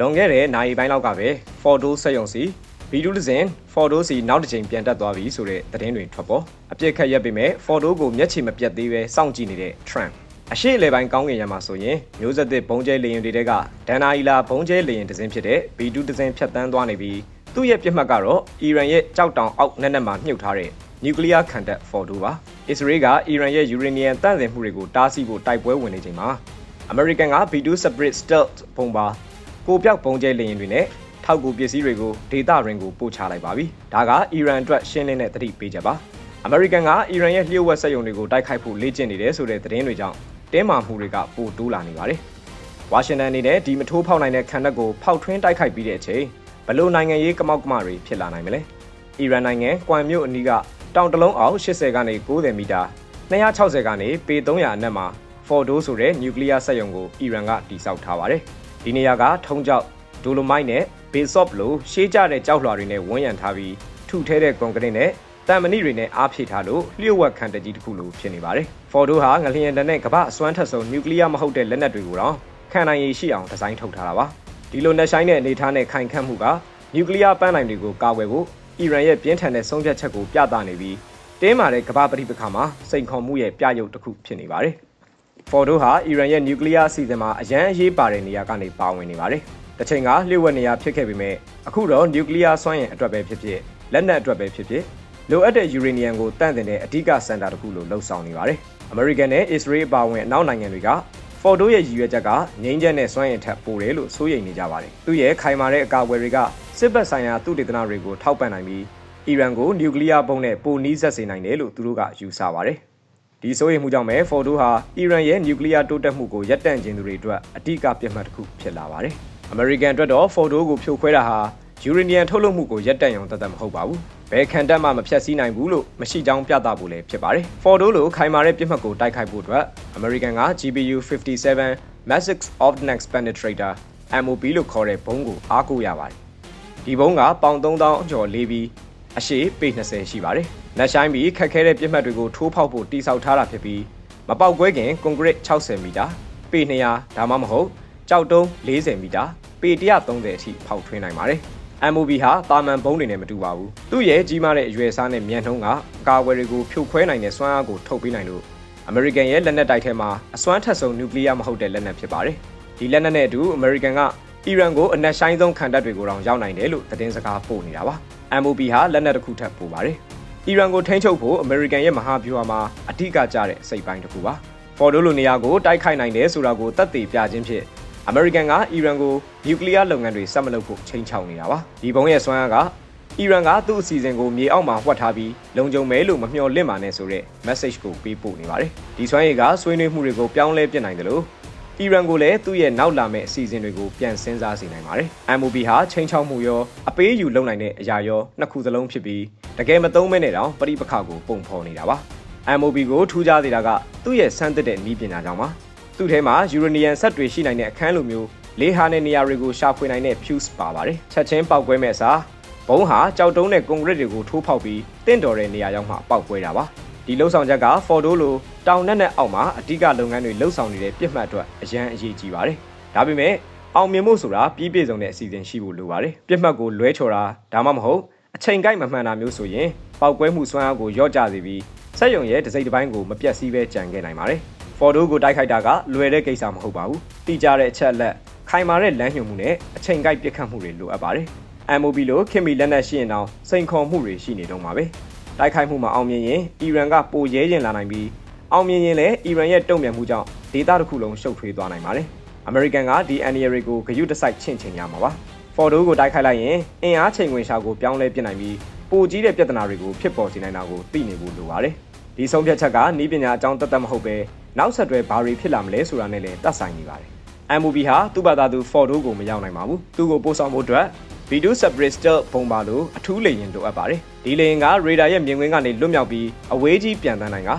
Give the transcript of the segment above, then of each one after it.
လွန်ခဲ့တဲ့နိုင်ပိုင်းလောက်ကပဲ Fordo စက်ရုံစီဗီဒူးဒဇင် Fordo စီနောက်တစ်ချိန်ပြန်တက်သွားပြီဆိုတဲ့သတင်းတွေထွက်ပေါ်အပြစ်ခတ်ရက်ပေမဲ့ Fordo ကိုမျက်ခြေမပြတ်သေးပဲစောင့်ကြည့်နေတဲ့ Trump အရှိလေပိုင်းကောင်းကင်ရမှာဆိုရင်မျိုးဆက်သစ်ဘုံကျဲလေရင်တွေကဒန်နာအီလာဘုံကျဲလေရင်ဒဇင်ဖြစ်တဲ့ဗီဒူးဒဇင်ဖြတ်တန်းသွားနေပြီးသူ့ရဲ့ပြစ်မှတ်ကတော့အီရန်ရဲ့ကြောက်တောင်အောက်နက်နက်မှာမြုပ်ထားတဲ့နျူကလ িয়ার ခံတပ် Fordo ပါအစ္စရေးကအီရန်ရဲ့ယူရေနီယံတန့်စင်မှုတွေကိုတားဆီးဖို့တိုက်ပွဲဝင်နေချိန်မှာအမေရိကန်က B2 Separate Stealth ပုံပါ ကိုပြောက်ပုံကျဲလေရင်တွေနဲ့ထောက်ကူပစ္စည်းတွေကိုဒေတာရင်ကိုပို့ချလိုက်ပါပြီ။ဒါကအီရန်အတွက်ရှင်းလင်းတဲ့သတိပေးချက်ပါ။အမေရိကန်ကအီရန်ရဲ့လျှို့ဝှက်စက်ရုံတွေကိုတိုက်ခိုက်ဖို့လေ့ကျင့်နေတယ်ဆိုတဲ့သတင်းတွေကြောင့်တင်းမာမှုတွေကပိုတိုးလာနေပါတယ်။ဝါရှင်တန်အနေနဲ့ဒီမထိုးဖောက်နိုင်တဲ့ခံတပ်ကိုဖောက်ထွင်းတိုက်ခိုက်ပြီးတဲ့အချိန်ဘလို့နိုင်ငံရေးကမောက်ကမတွေဖြစ်လာနိုင်မလဲ။အီရန်နိုင်ငံကွမ်မြို့အနီးကတောင်တလုံးအောင်80ကနေ90မီတာ260ကနေပေ300အနက်မှာ Fordo ဆိုတဲ့နျူကလ িয়ার စက်ရုံကိုအီရန်ကတိစောက်ထားပါတယ်။ ဒီနေရာကထုံးကျောက်ဒိုလိုမိုက်နဲ့ဘေဆော့လိုရှေးကြတဲ့ကြောက်လွှာတွေနဲ့ဝန်းရံထားပြီးထုထဲတဲ့ကွန်ကရစ်နဲ့တံမဏိတွေနဲ့အားဖြည့်ထားလို့လျှို့ဝှက်ခံတကြီးတစ်ခုလိုဖြစ်နေပါတယ်။ Fordo ဟာငလျင်တန်နဲ့ကမ္ဘာအစွမ်းထက်ဆုံးနျူကလ িয়ার မဟုတ်တဲ့လက်နက်တွေကိုတော့ခံနိုင်ရည်ရှိအောင်ဒီဇိုင်းထုတ်ထားတာပါ။ဒီလိုနှက်ဆိုင်တဲ့အနေအထားနဲ့ခိုင်ခန့်မှုကနျူကလ িয়ার ပန်းနိုင်တွေကိုကာကွယ်ဖို့အီရန်ရဲ့ပြင်းထန်တဲ့ဆုံးဖြတ်ချက်ကိုပြသနေပြီးတင်းမာတဲ့ကမ္ဘာပဋိပက္ခမှာစိန်ခေါ်မှုရဲ့ပြရုပ်တစ်ခုဖြစ်နေပါတယ်။ Fordo ဟာအီရန်ရဲ့နျူကလ িয়ার အစီအစဉ်မှာအရန်အရေးပါတဲ့နေရာကနေပါဝင်နေပါတယ်။တစ်ချိန်ကလျှို့ဝှက်နေရာဖြစ်ခဲ့ပေမဲ့အခုတော့နျူကလ িয়ার စွမ်းအင်အတွက်ပဲဖြစ်ဖြစ်လက်နက်အတွက်ပဲဖြစ်ဖြစ်လိုအပ်တဲ့ယူရေနီယံကိုတန့်တင်တဲ့အဓိကစင်တာတစ်ခုလိုလှုပ်ဆောင်နေပါတယ်။ American နဲ့ Israel အပါအဝင်အနောက်နိုင်ငံတွေက Fordo ရဲ့ရည်ရွယ်ချက်ကငိမ့်ချက်နဲ့စွမ်းအင်ထက်ပိုတယ်လို့စိုးရိမ်နေကြပါတယ်။သူ့ရဲ့ခိုင်မာတဲ့အကာအကွယ်တွေကစစ်ဘက်ဆိုင်ရာသူတေသနတွေကိုထောက်ပံ့နိုင်ပြီးအီရန်ကိုနျူကလ িয়ার ပုံနဲ့ပိုနီးစပ်စေနိုင်တယ်လို့သူတို့ကယူဆပါတယ်။ ဒီစိုးရိမ်မှုကြောင့်ပဲ Fordo ဟာအီရန်ရဲ့နျူကလ িয়ার တိုးတက်မှုကိုရပ်တန့်ခြင်းသူတွေအတွက်အဓိကပြစ်မှတ်တစ်ခုဖြစ်လာပါတယ်။ American အတွက်တော့ Fordo ကိုဖြိုခွဲတာဟာယူရေနီယံထုတ်လုပ်မှုကိုရပ်တန့်ရုံတသက်မဟုတ်ပါဘူး။ဘယ်ခံတက်မှမဖြတ်စည်းနိုင်ဘူးလို့မရှိကြောင်းပြသဖို့လည်းဖြစ်ပါတယ်။ Fordo လိုခိုင်မာတဲ့ပြစ်မှတ်ကိုတိုက်ခိုက်ဖို့အတွက် American က GPU 57 Massive Ordnance Penetrator MOP လို့ခေါ်တဲ့ဘုံးကိုအားကိုးရပါတယ်။ဒီဘုံးကပေါင်3000ကျော်လေးပြီးအရှိပေ20ရှိပါတယ်။ လက်ဆိုင်ပြီးခက်ခဲတဲ့ပြစ်မှတ်တွေကိုထိုးဖောက်ဖို့တိစောက်ထားတာဖြစ်ပြီးမပေါက်ကွဲခင်ကွန်ကရစ်60မီတာပေ200ဒါမှမဟုတ်ကြောက်တုံး40မီတာပေ130အထိဖောက်ထွင်းနိုင်ပါတယ်။ MOB ဟာတာမန်ဘုံးတွေနဲ့မတူပါဘူး။သူ့ရဲ့ကြီးမားတဲ့အရွယ်အစားနဲ့မြန်နှုံးကအကာအကွယ်တွေကိုဖြိုခွဲနိုင်တဲ့စွမ်းအားကိုထုတ်ပေးနိုင်လို့ American ရဲ့လက်နက်တိုက်ထဲမှာအစွမ်းထက်ဆုံးနျူကလ িয়ার မဟုတ်တဲ့လက်နက်ဖြစ်ပါတယ်။ဒီလက်နက်နဲ့အတူ American ကအီရန်ကိုအနက်ဆိုင်ဆုံးခံတပ်တွေကိုတောင်ရောက်နိုင်တယ်လို့သတင်းစကားပို့နေတာပါ။ MOB ဟာလက်နက်တစ်ခုထပ်ပို့ပါတယ်။ အီရန်ကိုထိန်းချုပ်ဖို့ American ရဲ့မဟာဗျူဟာမှာအဓိကကျတဲ့စိတ်ပိုင်းတစ်ခုပါ။ Fordo လိုနေရာကိုတိုက်ခိုက်နိုင်တယ်ဆိုတာကိုသက်သေပြခြင်းဖြင့် American ကအီရန်ကိုနျူကလ িয়ার လုပ်ငန်းတွေဆက်မလုပ်ဖို့ချိန်ချောက်နေတာပါ။ဒီဘုံရဲ့စွမ်းအားကအီရန်ကသူ့အစီအစဉ်ကိုမြေအောက်မှာဝှက်ထားပြီးလုံခြုံမဲလို့မမျှော်လင့်ပါနဲ့ဆိုတဲ့ message ကိုပေးပို့နေပါတယ်။ဒီစွမ်းရည်ကဆွေးနွေးမှုတွေကိုပြောင်းလဲပြစ်နိုင်တယ်လို့အီရန်ကိုလည်းသူ့ရဲ့နောက်လာမယ့်အစီအစဉ်တွေကိုပြန်စဉ်းစားစေနိုင်ပါတယ်။ MOB ဟာချိန်ချောက်မှုရောအပေးယူလုပ်နိုင်တဲ့အရာရောနှစ်ခုစလုံးဖြစ်ပြီး တကယ်မသုံးမဲနဲ့တောင်ပရိပခကိုပုံဖော်နေတာပါ။ MOB ကိုထူးခြားစေတာကသူ့ရဲ့စမ်းသစ်တဲ့နည်းပညာကြောင့်ပါ။သူ့ထဲမှာယူရေနီယံဆက်တွေရှိနိုင်တဲ့အခန်းလိုမျိုးလေးဟာတဲ့နေရာတွေကိုရှာဖွေနိုင်တဲ့ fuse ပါပါတယ်။ချက်ချင်းပောက်ကွဲမဲ့အစားဘုံဟာကြောက်တုံးနဲ့ကွန်ကရစ်တွေကိုထိုးဖောက်ပြီးတင့်တော်တဲ့နေရာရောက်မှပောက်ကွဲတာပါ။ဒီလှုပ်ဆောင်ချက်က Fordo လိုတောင်နဲ့နဲ့အောက်မှာအဓိကလုပ်ငန်းတွေလှုပ်ဆောင်နေတဲ့ပြစ်မှတ်အတွက်အရန်အရေးကြီးပါတယ်။ဒါပေမဲ့အောင်မြင်မှုဆိုတာပြီးပြည့်စုံတဲ့အစီအစဉ်ရှိဖို့လိုပါတယ်။ပြစ်မှတ်ကိုလွဲချော်တာဒါမှမဟုတ် အချိန်ကိုက်မမှန်တာမျိုးဆိုရင်ပောက်ကွဲမှုစွမ်းအားကိုလျော့ကျစေပြီးစက်ရုံရဲ့ဒစိမ့်တစ်ပိုင်းကိုမပြတ်စည်းပဲကြံခဲ့နိုင်ပါတယ်။ Fordo ကိုတိုက်ခိုက်တာကလွယ်တဲ့ကိစ္စမဟုတ်ပါဘူး။တိကျတဲ့အချက်လက်ခိုင်မာတဲ့လမ်းညွှန်မှုနဲ့အချိန်ကိုက်ပြစ်ခတ်မှုတွေလိုအပ်ပါတယ်။ MOB လိုခင်မီလက်နက်ရှိရင်တောင်စိန်ခေါ်မှုတွေရှိနေတော့မှာပဲ။တိုက်ခိုက်မှုမှာအောင်မြင်ရင်အီရန်ကပိုရဲရင်လာနိုင်ပြီးအောင်မြင်ရင်လည်းအီရန်ရဲ့တုံ့ပြန်မှုကြောင့်ဒေသတစ်ခုလုံးရှုပ်ထွေးသွားနိုင်ပါတယ်။ American ကဒီအန်ရီတွေကိုဂရုတစိုက်ချင့်ချင်ကြမှာပါ။ Fordo ကိုတိုက်ခိုက်လိုက်ရင်အင်အားချိန်ခွင်ရှာကိုပြောင်းလဲပြစ်နိုင်ပြီးပိုကြီးတဲ့ပြဿနာတွေကိုဖြစ်ပေါ်စေနိုင်တာကိုသိနေဖို့လိုပါတယ်။ဒီဆုံးဖြတ်ချက်ကနီးပညာအကြောင်းတသက်မဟုတ်ပဲနောက်ဆက်တွဲဘာတွေဖြစ်လာမလဲဆိုတာနဲ့လည်းသက်ဆိုင်နေပါတယ်။ MOB ဟာသူ့ဘာသာသူ Fordo ကိုမရောက်နိုင်ပါဘူး။သူ့ကိုပို့ဆောင်ဖို့အတွက် V2 Separate ဘုံပါလို့အထူးလေယာဉ်လိုအပ်ပါတယ်။ဒီလေယာဉ်ကရေဒါရဲ့မြင်ကွင်းကနေလွတ်မြောက်ပြီးအဝေးကြီးပြန်တန်းနိုင်က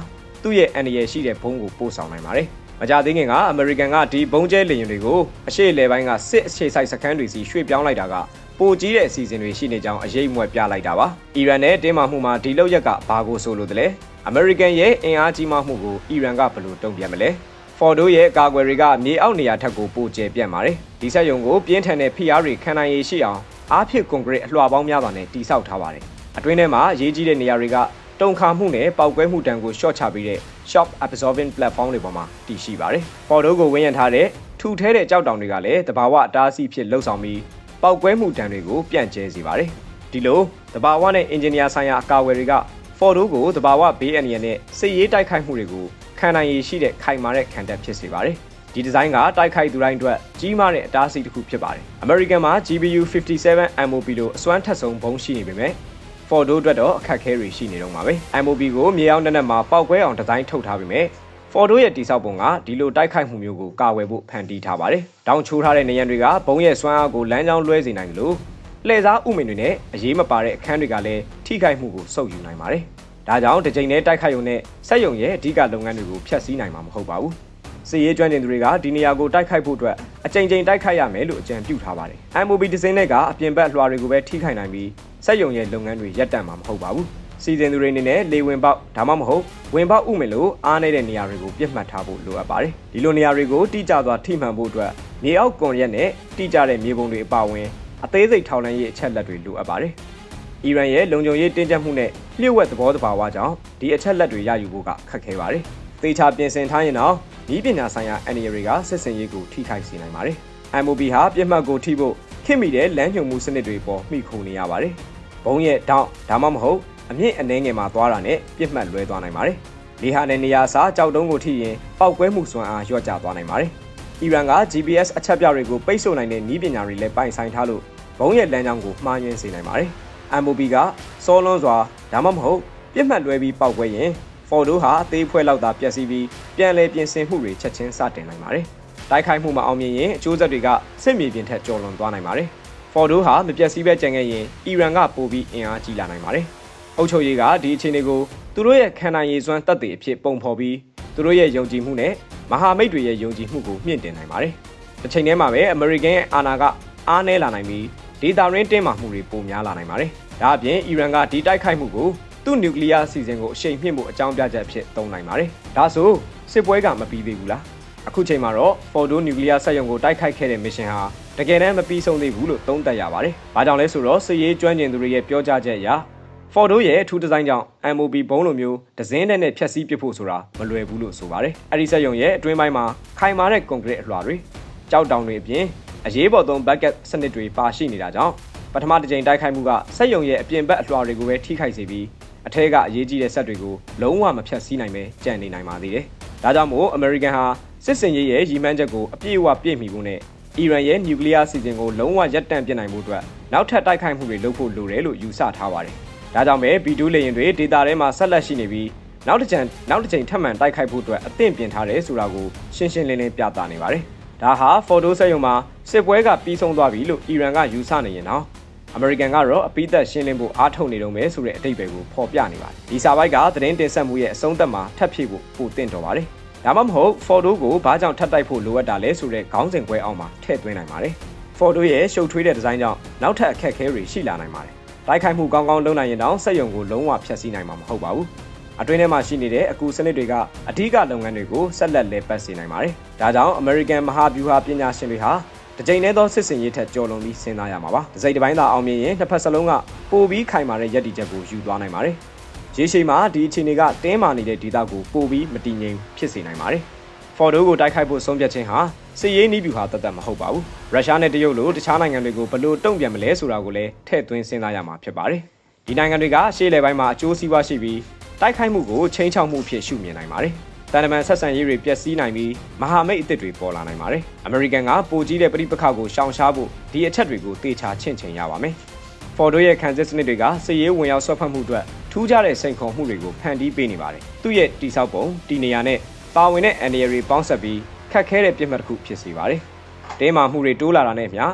သူ့ရဲ့အန်ရယ်ရှိတဲ့ဘုံကိုပို့ဆောင်နိုင်ပါတယ်။ မကြသေးခင်ကအမေရိကန်ကဒီဘုံကျဲလေယာဉ်တွေကိုအရှိလေပိုင်းကစစ်အခြေစိုက်စခန်းတွေစီရွှေ့ပြောင်းလိုက်တာကပိုကြီးတဲ့အစီအစဉ်တွေရှိနေကြောင်းအရေးမွက်ပြလိုက်တာပါ။အီရန်နဲ့တင်းမာမှုမှာဒီလောက်ရက်ကဘာကိုဆိုလို့တလဲ။အမေရိကန်ရဲ့အင်အားကြီးမှမှုကိုအီရန်ကဘယ်လိုတုံ့ပြန်မလဲ။ Ford ရဲ့ကာကွယ်တွေကမြေအောက်နေရာထက်ကိုပိုကျယ်ပြန့်ပါတယ်ဒီစက်ရုံကိုပြင်းထန်တဲ့ဖိအားတွေခံနိုင်ရည်ရှိအောင်အားဖြစ်ကွန်ကရစ်အလွှာပေါင်းများစွာနဲ့တိစောက်ထားပါတယ်အတွင်းထဲမှာအရေးကြီးတဲ့နေရာတွေက တုံခါမှုနဲ့ပောက်ကွဲမှုတံကို short ချပြီးတဲ့ shock absorbing platform တွေပေါ်မှာတည်ရှိပါတယ် Ford ကိုဝန်းရံထားတဲ့ထူထဲတဲ့ကြောက်တောင်တွေကလည်းတဘာဝအတားအဆီးဖြစ်လှုပ်ဆောင်ပြီးပောက်ကွဲမှုတံတွေကိုပြန့်ကျဲစေပါတယ်ဒီလိုတဘာဝနဲ့အင်ဂျင်နီယာဆိုင်ရာအကာအကွယ်တွေက Ford ကိုတဘာဝဘေးအန္တရာယ်နဲ့စစ်ရေးတိုက်ခိုက်မှုတွေကိုခံနိုင်ရည်ရှိတဲ့ခိုင်မာတဲ့ခံတပ်ဖြစ်စေပါတယ်။ဒီဒီဇိုင်းကတိုက်ခိုက်သူတိုင်းအတွက်ကြီးမားတဲ့အတားအဆီးတစ်ခုဖြစ်ပါတယ်။ American မှာ GBU 57 MOP လို့အစွမ်းထက်ဆုံးဘုံရှိနေပေမဲ့ Ford အတွက်တော့အခက်အခဲတွေရှိနေတော့မှာပဲ။ MOP ကိုမြေအောင်နဲ့နဲ့မှာပောက်ကွဲအောင်ဒီဇိုင်းထုတ်ထားပေမဲ့ Ford ရဲ့တိစောက်ပုံကဒီလိုတိုက်ခိုက်မှုမျိုးကိုကာဝယ်ဖို့ဖန်တီးထားပါတယ်။တောင်ချိုးထားတဲ့နေရန်တွေကဘုံရဲ့စွမ်းအားကိုလမ်းကြောင်းလွှဲစေနိုင်တယ်လို့လှည့်စားဥမင်တွေနဲ့အရေးမပါတဲ့အခန်းတွေကလည်းထိခိုက်မှုကိုစုပ်ယူနိုင်ပါတယ်။ဒါကြောင့်တစ်ချိန်နဲ့တိုက်ခိုက်ရုံနဲ့စက်ရုံရဲ့အဓိကလုပ်ငန်းတွေကိုဖျက်ဆီးနိုင်မှာမဟုတ်ပါဘူး။စစ်ရေးကျွမ်းကျင်သူတွေကဒီနေရာကိုတိုက်ခိုက်ဖို့အတွက်အကြိမ်ကြိမ်တိုက်ခိုက်ရမယ်လို့အကြံပြုထားပါတယ်။ MOB ဒီဇိုင်းနဲ့ကအပြင်ဘက်လွှာတွေကိုပဲထိခိုက်နိုင်ပြီး စက်ရုံရဲ့လုပ်ငန်းတွေရပ်တန့်မှာမဟုတ်ပါဘူး။စီစဉ်သူတွေအနေနဲ့လေဝင်ပေါက်ဒါမှမဟုတ်ဝင်ပေါက်ဥမင်လို့အားနေတဲ့နေရာတွေကိုပြတ်မှတ်ထားဖို့လိုအပ်ပါတယ်။ဒီလိုနေရာတွေကိုတိကျစွာထိမှန်ဖို့အတွက်မြေအောက်ကွန်ရက်နဲ့တိကျတဲ့မြေပုံတွေအပါအဝင်အသေးစိတ်ထောက်လှမ်းရေးအချက်လက်တွေလိုအပ်ပါတယ်။အီရန်ရဲ့လုံခြုံရေးတင်းကျပ်မှုနဲ့လျှို့ဝှက်သဘောတဘာဝကြောင့်ဒီအချက်လက်တွေရယူဖို့ကခက်ခဲပါတယ်။သေချာပြင်ဆင်ထားရင်တော့ဤပညာဆိုင်ရာအန်ရီတွေကစစ်စင်ရေးကိုထိခိုက်စေနိုင်ပါတယ်။ MOB ဟာပြစ်မှတ်ကိုထိဖို့ ခင်မိတဲ့လမ်းညွှန်မှုစနစ်တွေပေါ်မိခုနေရပါတယ်။ဘုံရဲ့တောင်းဒါမှမဟုတ်အမြင့်အနှဲငယ်မှာသွားတာနဲ့ပြစ်မှတ်လွဲသွားနိုင်ပါတယ်။လေဟာနဲ့နေရာစားကြောက်တုံးကိုထိရင်ပောက်ကွဲမှုစွမ်းအားလျော့ကျသွားနိုင်ပါတယ်။အီရန်က GPS အချက်ပြတွေကိုပိတ်ဆို့နိုင်တဲ့နည်းပညာတွေလည်းပိုင်ဆိုင်ထားလို့ဘုံရဲ့လမ်းကြောင်းကိုမှားယွင်းစေနိုင်ပါတယ်။ MOB ကစောလွန်းစွာဒါမှမဟုတ်ပြစ်မှတ်လွဲပြီးပောက်ကွဲရင် Ford ဟာအသေးဖွဲလောက်သာပျက်စီးပြီးပြန်လည်ပြင်ဆင်မှုတွေချက်ချင်းစတင်နိုင်ပါတယ်။ တိုက်ခိုက်မှုမအောင်မြင်ရင်အကျိုးဆက်တွေကစစ်မြေပြင်ထက်ကျော်လွန်သွားနိုင်ပါတယ်။ Ford ဟာမပျက်စီးပဲကြံခဲ့ရင်အီရန်ကပိုပြီးအင်အားကြီးလာနိုင်ပါတယ်။အုပ်ချုပ်ရေးကဒီအခြေအနေကိုသူတို့ရဲ့ခံနိုင်ရည်စွမ်းတပ်တွေအဖြစ်ပုံဖော်ပြီးသူတို့ရဲ့ယုံကြည်မှုနဲ့မဟာမိတ်တွေရဲ့ယုံကြည်မှုကိုမြင့်တင်နိုင်ပါတယ်။တစ်ချိန်တည်းမှာပဲအမေရိကန်ရဲ့အာဏာကအားနည်းလာနိုင်ပြီးဒေတာရင်းတင်းမာမှုတွေပိုများလာနိုင်ပါတယ်။ဒါအပြင်အီရန်ကဒီတိုက်ခိုက်မှုကိုသူ့နျူကလ িয়ার အစီအစဉ်ကိုအရှိန်မြင့်ဖို့အကြောင်းပြချက်အဖြစ်သုံးနိုင်ပါတယ်။ဒါဆိုစစ်ပွဲကမပြီးသေးဘူးလား။ အခုချိန်မှာတော့ Fordo နျူကလ িয়ার စက်ရုံကိုတိုက်ခိုက်ခဲ့တဲ့မစ်ရှင်ဟာတကယ်တမ်းမပြီးဆုံးသေးဘူးလို့သုံးသပ်ရပါတယ်။ဘာကြောင့်လဲဆိုတော့စစ်ရေးကျွမ်းကျင်သူတွေရဲ့ပြောကြားချက်အရ Fordo ရဲ့အထူးဒီဇိုင်းကြောင့် MOB ဘုံလိုမျိုးဒဇင်းနဲ့နဲ့ဖြတ်စည်းပစ်ဖို့ဆိုတာမလွယ်ဘူးလို့ဆိုပါတယ်။အဲဒီစက်ရုံရဲ့အတွင်းပိုင်းမှာခိုင်မာတဲ့ကွန်ကရစ်အလွှာတွေကြောက်တောင်တွေအပြင်အရေးပေါ်သုံး bucket စနစ်တွေပါရှိနေတာကြောင့်ပထမတစ်ကြိမ်တိုက်ခိုက်မှုကစက်ရုံရဲ့အပြင်ဘက်အလွှာတွေကိုပဲထိခိုက်စေပြီးအထက်ကအရေးကြီးတဲ့ဆက်တွေကိုလုံးဝမဖြတ်စည်းနိုင်ပဲကြံ့နေနိုင်ပါသေးတယ်။ဒါကြောင့်မို့အမေရိကန်ဟာ စစ်စင်ရေးရဲ့ရည်မှန်းချက်ကိုအပြည့်အဝပြည့်မီဖို့နဲ့အီရန်ရဲ့နျူကလ িয়ার စီစဉ်ကိုလုံးဝရပ်တန့်ပစ်နိုင်မှုအတွက်နောက်ထပ်တိုက်ခိုက်မှုတွေလုပ်ဖို့လိုတယ်လို့ယူဆထားပါတယ်။ဒါကြောင့်ပဲ B2 လေယာဉ်တွေဒေတာထဲမှာဆက်လက်ရှိနေပြီးနောက်တစ်ကြိမ်နောက်တစ်ကြိမ်ထပ်မံတိုက်ခိုက်ဖို့အတွက်အသင့်ပြင်ထားတယ်ဆိုတာကိုရှင်းရှင်းလင်းလင်းပြသနေပါတယ်။ဒါဟာဖော်တိုစက်ရုံမှာစစ်ပွဲကပြီးဆုံးသွားပြီလို့အီရန်ကယူဆနေရင်တော့အမေရိကန်ကတော့အပိသက်ရှင်းလင်းဖို့အားထုတ်နေတော့မယ်ဆိုတဲ့အတိတ်ပဲကိုဖော်ပြနေပါတယ်ဒီစာပိုက်ကသတင်းတင်ဆက်မှုရဲ့အဆုံးသတ်မှာထပ်ဖြည့်ဖို့ပိုတင့်တော်ပါတယ် ဒါမှမဟုတ် Fordo ကိုဘာကြောင့်ထပ်တိုက်ဖို့လိုအပ်တာလဲဆိုတဲ့ခေါင်းစဉ်ပွဲအောင်မှာထည့်သွင်းနိုင်ပါတယ် Fordo ရဲ့ရှုပ်ထွေးတဲ့ဒီဇိုင်းကြောင့်နောက်ထပ်အခက်အခဲတွေရှိလာနိုင်ပါတယ်တိုက်ခိုက်မှုကောင်းကောင်းလုပ်နိုင်ရင်တော့စက်ရုံကိုလုံးဝဖျက်ဆီးနိုင်မှာမဟုတ်ပါဘူးအတွင်းထဲမှာရှိနေတဲ့အကူစနစ်တွေကအဓိကလုပ်ငန်းတွေကိုဆက်လက်လဲပတ်စေနိုင်ပါတယ်။ဒါကြောင့် American မဟာဗျူဟာပညာရှင်တွေဟာတစ်ကြိမ်တည်းသောစစ်စင်ရေးထက်ကျော်လွန်ပြီးစဉ်းစားရမှာပါ။ဒီစိတ်တစ်ပိုင်းသာအောင်မြင်ရင်နှစ်ဖက်စလုံးကပိုပြီးခိုင်မာတဲ့ရည်တည်ချက်ကိုယူသွားနိုင်ပါတယ်။ ရေရှည်မှာဒီအခြေအနေကတင်းမာနေတဲ့ဒေသကိုပိုပြီးမတည်ငြိမ်ဖြစ်စေနိုင်ပါတယ်။ Fordo ကိုတိုက်ခိုက်ဖို့ဆုံးဖြတ်ခြင်းဟာစစ်ရေးနည်းဗျူဟာတသက်မဟုတ်ပါဘူး။ရုရှားနဲ့တရုတ်လိုတခြားနိုင်ငံတွေကိုဘယ်လိုတုံ့ပြန်မလဲဆိုတာကိုလည်းထည့်သွင်းစဉ်းစားရမှာဖြစ်ပါတယ်။ဒီနိုင်ငံတွေကရှေ့လယ်ပိုင်းမှာအကျိုးစီးပွားရှိပြီးတိုက်ခိုက်မှုကိုချိန်ချောက်မှုဖြစ်ရှုမြင်နိုင်ပါတယ်။တန်တမန်ဆက်ဆံရေးတွေပျက်စီးနိုင်ပြီးမဟာမိတ်အသစ်တွေပေါ်လာနိုင်ပါတယ်။အမေရိကန်ကပိုကြီးတဲ့ပြည်ပခါကိုရှောင်ရှားဖို့ဒီအချက်တွေကိုတေချာချင့်ချိန်ရပါမယ်။ Ford ရဲ့ခံစစ်စနစ်တွေကစစ်ရေးဝင်ရောက်ဆွတ်ဖက်မှုအတွက် ထူးခြားတဲ့စိန်ခေါ်မှုတွေကိုဖန်တီးပေးနေပါတယ်။သူ့ရဲ့တိဆောက်ပုံတီနေရာနဲ့ပါဝင်တဲ့အန်ဒီရီပေါင်းဆက်ပြီးခက်ခဲတဲ့ပြစ်မှတ်တစ်ခုဖြစ်စေပါတယ်။တင်းမာမှုတွေတိုးလာတာနဲ့မျှ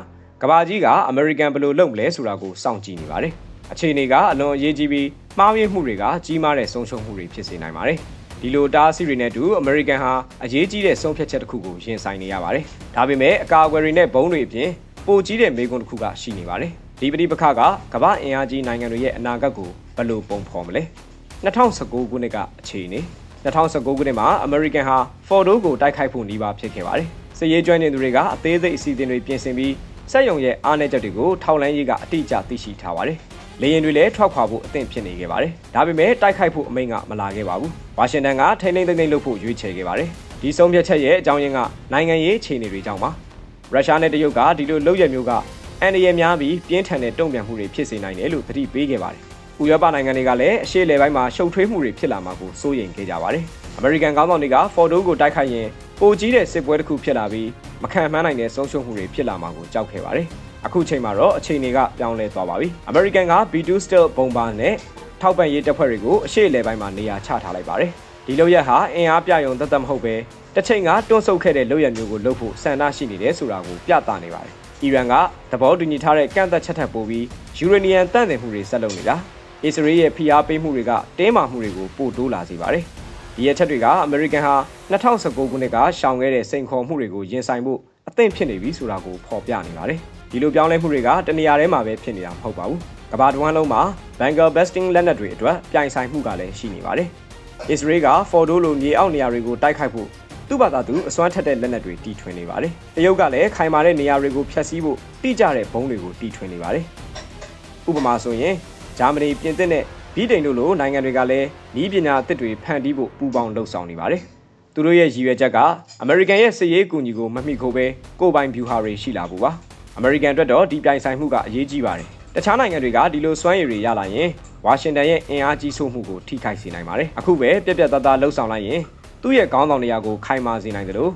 ကဘာကြီးကအမေရိကန်ဘယ်လိုလုပ်မလဲဆိုတာကိုစောင့်ကြည့်နေပါတယ်။အခြေအနေကအလွန်အရေးကြီးပြီးမှားယွင်းမှုတွေကကြီးမားတဲ့ဆုံးရှုံးမှုတွေဖြစ်စေနိုင်ပါတယ်။ဒီလိုတားဆီးတွေနဲ့တူအမေရိကန်ဟာအရေးကြီးတဲ့ဆုံးဖြတ်ချက်တစ်ခုကိုရင်ဆိုင်နေရပါတယ်။ဒါပေမဲ့အကာအကွယ်တွေနဲ့ဘုံတွေအပြင်ပိုကြီးတဲ့မေကွန်တစ်ခုကရှိနေပါတယ်။ ဒီပဋိပက္ခကကမ္ဘာအင်အားကြီးနိုင်ငံတွေရဲ့အနာဂတ်ကိုဘယ်လိုပုံဖော်မလဲ။2019ခုနှစ်ကအခြေအနေ2019ခုနှစ်မှာအမေရိကန်ဟာဖော်ဒိုကိုတိုက်ခိုက်ဖို့နှီးပါဖြစ်ခဲ့ပါတယ်။စစ်ရေးကျွမ်းကျင်သူတွေကအသေးစိတ်အစီအစဉ်တွေပြင်ဆင်ပြီးစက်ယုံရဲ့အားနည်းချက်တွေကိုထောက်လန်းရေးကအတိအကျသိရှိထားပါတယ်။လေယာဉ်တွေလည်းထွက်ခွာဖို့အသင့်ဖြစ်နေခဲ့ပါတယ်။ဒါပေမဲ့တိုက်ခိုက်ဖို့အမိန့်ကမလာခဲ့ပါဘူး။ဝါရှင်တန်ကထိန်းသိမ်းသိမ်းသိမ်းလုပ်ဖို့ရွေးချယ်ခဲ့ပါတယ်။ဒီဆုံးဖြတ်ချက်ရဲ့အကြောင်းရင်းကနိုင်ငံရေးအခြေအနေတွေကြောင့်ပါ။ရုရှားနဲ့တရုတ်ကဒီလိုလုပ်ရမျိုးက အန်ဒီရများပြီးပြင်းထန်တဲ့တုံ့ပြန်မှုတွေဖြစ်စေနိုင်တယ်လို့သတိပေးခဲ့ပါတယ်။ဥရောပနိုင်ငံတွေကလည်းအရှေ့လေပိုင်းမှာရှုပ်ထွေးမှုတွေဖြစ်လာမှာကိုစိုးရိမ်ခဲ့ကြပါတယ်။အမေရိကန်ကောင်းဆောင်တွေကဖော်ဒိုကိုတိုက်ခိုက်ရင်ပိုကြီးတဲ့စစ်ပွဲတစ်ခုဖြစ်လာပြီးမခံမှန်းနိုင်တဲ့ဆုံးရှုံးမှုတွေဖြစ်လာမှာကိုကြောက်ခဲ့ပါတယ်။အခုချိန်မှာတော့အခြေအနေကပြောင်းလဲသွားပါပြီ။ American က B2 Stealth ဘုံပါနဲ့ထောက်ပံ့ရေးတပ်ဖွဲ့တွေကိုအရှေ့လေပိုင်းမှာနေရာချထားလိုက်ပါတယ်။ဒီလုပ်ရက်ဟာအင်အားပြယုံတသက်မဟုတ်ပဲတစ်ချိန်ကတွန်းဆုတ်ခဲ့တဲ့လုပ်ရက်မျိုးကိုလုပ်ဖို့ဆန္ဒရှိနေတယ်ဆိုတာကိုပြသနေပါတယ်။ အီရန်ကသဘောတူညီထားတဲ့ကန့်သက်ချက်ထပ်ပို့ပြီးယူရေနီယံတန့်စင်မှုတွေဆက်လုပ်နေတာ။အစ္စရေးရဲ့ဖိအားပေးမှုတွေကတင်းမာမှုတွေကိုပိုတိုးလာစေပါတယ်။ဒီရချက်တွေကအမေရိကန်ဟာ2019ခုနှစ်ကရှောင်ခဲ့တဲ့စိန်ခေါ်မှုတွေကိုရင်ဆိုင်ဖို့အသင့်ဖြစ်နေပြီဆိုတာကိုဖော်ပြနေပါတယ်။ဒီလိုပြောင်းလဲမှုတွေကတနေရာထဲမှာပဲဖြစ်နေတာမဟုတ်ပါဘူး။ကမ္ဘာတစ်ဝန်းလုံးမှာ Bangal Besting လက်နက်တွေအတွက်ပြိုင်ဆိုင်မှုကလည်းရှိနေပါတယ်။ Israel က Fordo လိုမြေအောက်နေရာတွေကိုတိုက်ခိုက်ဖို့ သူ့ဘာသာသူအစွမ်းထက်တဲ့လက်နက်တွေတီထွင်နေပါတယ်။တရုတ်ကလည်းခိုင်မာတဲ့နေရာတွေကိုဖျက်ဆီးဖို့တိကျတဲ့ဘုံတွေကိုတီထွင်နေပါတယ်။ဥပမာဆိုရင်ဂျာမနီပြင်သစ်နဲ့ဗြိတိန်တို့လိုနိုင်ငံတွေကလည်းဤပညာအသစ်တွေဖန်တီးဖို့ပူးပေါင်းလှုပ်ဆောင်နေပါတယ်။သူတို့ရဲ့ရည်ရွယ်ချက်ကအမေရိကန်ရဲ့စစ်ရေးအကူအညီကိုမမိခိုးပဲကိုယ်ပိုင်ဗျူဟာတွေရှိလာဖို့ပါ။အမေရိကန်အတွက်တော့ဒီပြိုင်ဆိုင်မှုကအရေးကြီးပါတယ်။တခြားနိုင်ငံတွေကဒီလိုစွမ်းရည်တွေရလာရင်ဝါရှင်တန်ရဲ့အင်အားကြီးဆိုးမှုကိုထိခိုက်စေနိုင်ပါတယ်။အခုပဲပြက်ပြက်သားသားလှုပ်ဆောင်လိုက်ရင် သူ့ရဲ့ခေါင်းဆောင်နေရာကိုခိုင်မာစေနိုင်တယ်လို့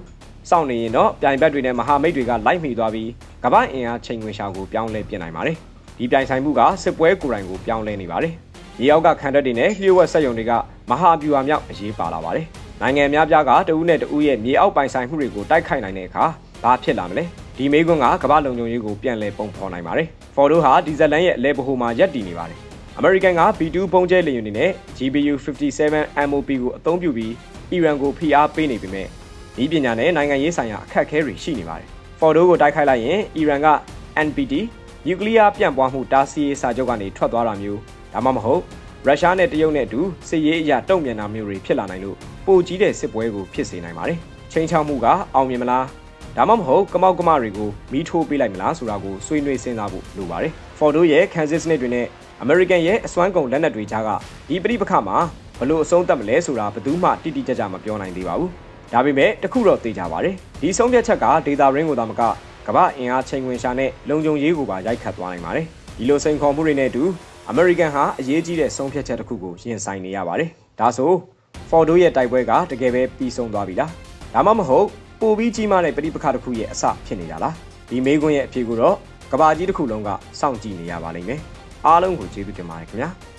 စောင့်နေရင်တော့ပြိုင်ဘက်တွေနဲ့မဟာမိတ်တွေကလိုက်မိသွားပြီးကမ္ဘာအင်အားချိန်ခွင်ရှာကိုပြောင်းလဲပြင်နိုင်ပါတယ်။ဒီပြိုင်ဆိုင်မှုကစစ်ပွဲကိုယ်တိုင်ကိုပြောင်းလဲနေပါတယ်။ရေအောက်ကခံတပ်တွေနဲ့လျှို့ဝှက်ဆက်ယုံတွေကမဟာဗျူဟာမြောက်အရေးပါလာပါတယ်။နိုင်ငံများပြားကတဦးနဲ့တဦးရဲ့မြေအောက်ပိုင်ဆိုင်မှုတွေကိုတိုက်ခိုက်နိုင်တဲ့အခါဘာဖြစ်လာမလဲ။ဒီမေးခွန်းကကမ္ဘာလုံခြုံရေးကိုပြန်လည်ပုံဖော်နိုင်ပါတယ်။ Ford ဟာဒီဇယ်လန်ရဲ့အလဲဗဟိုမှာရပ်တည်နေပါတယ်။ American က B2 ပုံကျဲလေယာဉ်တွေနဲ့ GBU 57 MOP ကိုအသုံးပြုပြီး အီရန်ကိုဖိအားပေးနေပေမဲ့ဤပညာနဲ့နိုင်ငံရေးဆိုင်ရာအခက်အခဲတွေရှိနေပါတယ်။ Ford ကိုတိုက်ခိုက်လိုက်ရင်အီရန်က NPT နျူကလ িয়ার ပြန့်ပွားမှုတားဆီးရေးစာချုပ်ကနေထွက်သွားတာမျိုးဒါမှမဟုတ်ရုရှားနဲ့တရုတ်နဲ့အတူစစ်ရေးအရာတုံ့ပြန်တာမျိုးတွေဖြစ်လာနိုင်လို့ပိုကြီးတဲ့စစ်ပွဲကိုဖြစ်စေနိုင်ပါတယ်။ချိန်ချောက်မှုကအောင်မြင်မလားဒါမှမဟုတ်ကမောက်ကမတွေကိုမီးထိုးပေးလိုက်မလားဆိုတာကိုဆွေးနွေးစဉ်းစားဖို့လိုပါတယ်။ Ford ရဲ့ Kansas နှစ်တွေနဲ့ American ရဲ့အစွမ်းကုန်လက်နက်တွေကြားကဒီပြိပခါမှာ ဘလို့အဆုံးသတ်မလဲဆိုတာဘယ်သူမှတိတိကျကျမပြောနိုင်သေးပါဘူး။ဒါပေမဲ့တခုတော့သိကြပါတယ်။ဒီဆုံးဖြတ်ချက်ကဒေတာရင်းကိုသာမကကမ္ဘာအင်အားချိန်ခွင်ရှာနဲ့လုံခြုံရေးကိုပါရိုက်ခတ်သွားနိုင်ပါတယ်။ဒီလိုစိန်ခေါ်မှုတွေနဲ့အတူ American ဟာအရေးကြီးတဲ့ဆုံးဖြတ်ချက်တစ်ခုကိုရင်ဆိုင်နေရပါတယ်။ဒါဆို Ford ရဲ့တိုက်ပွဲကတကယ်ပဲပြီးဆုံးသွားပြီလား။ဒါမှမဟုတ်ပိုပြီးကြီးမားတဲ့ပြိပခါတစ်ခုရဲ့အစဖြစ်နေတာလား။ဒီမေးခွန်းရဲ့အဖြေကိုတော့ကဘာကြီးတစ်ခုလုံးကစောင့်ကြည့်နေရပါလိမ့်မယ်။အားလုံးကိုကျေးဇူးတင်ပါတယ်ခင်ဗျာ။